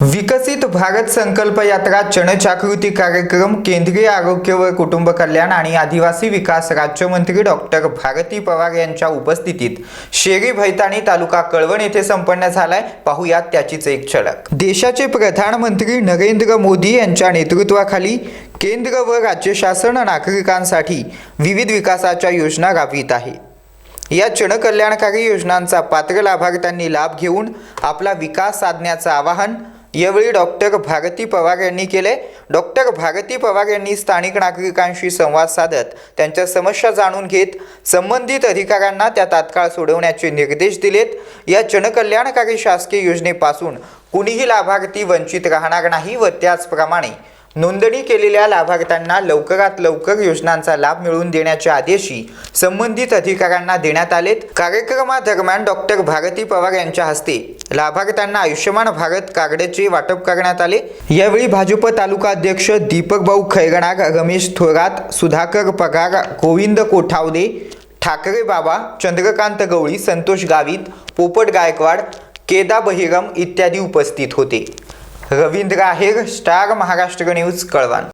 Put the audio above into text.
विकसित भारत संकल्प यात्रा जनजागृती कार्यक्रम केंद्रीय आरोग्य व कुटुंब कल्याण आणि आदिवासी विकास राज्यमंत्री डॉक्टर भारती पवार यांच्या उपस्थितीत शेरी भैताणी तालुका कळवण येथे संपन्न झालाय. पाहुयात त्याचीच एक झलक. देशाचे प्रधानमंत्री नरेंद्र मोदी यांच्या नेतृत्वाखाली केंद्र व राज्य शासन नागरिकांसाठी विविध विकासाच्या योजना राबवित आहे. या जनकल्याणकारी योजनांचा पात्र लाभार्थ्यांनी लाभ घेऊन आपला विकास साधण्याचं आवाहन यावेळी डॉक्टर भारती पवार यांनी केले. डॉक्टर भारती पवार यांनी स्थानिक नागरिकांशी संवाद साधत त्यांच्या समस्या जाणून घेत संबंधित अधिकाऱ्यांना त्या तात्काळ सोडवण्याचे निर्देश दिलेत. या जनकल्याणकारी शासकीय योजनेपासून कुणीही लाभार्थी वंचित राहणार नाही व त्याचप्रमाणे नोंदणी केलेल्या लाभार्थ्यांना लवकरात लवकर योजनांचा लाभ मिळवून देण्याचे आदेशही संबंधित अधिकाऱ्यांना देण्यात आलेत. कार्यक्रमादरम्यान डॉक्टर भारती पवार यांच्या हस्ते लाभार्थ्यांना आयुष्यमान भारत कार्डचे वाटप करण्यात आले. यावेळी भाजप तालुका अध्यक्ष दीपक भाऊ खैरनार रमेश थोरात सुधाकर पगार गोविंद कोठावदे ठाकरे बाबा चंद्रकांत गवळी संतोष गावित पोपट गायकवाड केदा बहिरम इत्यादी उपस्थित होते. Ravindra Aher Star Maharashtra news Kalwan.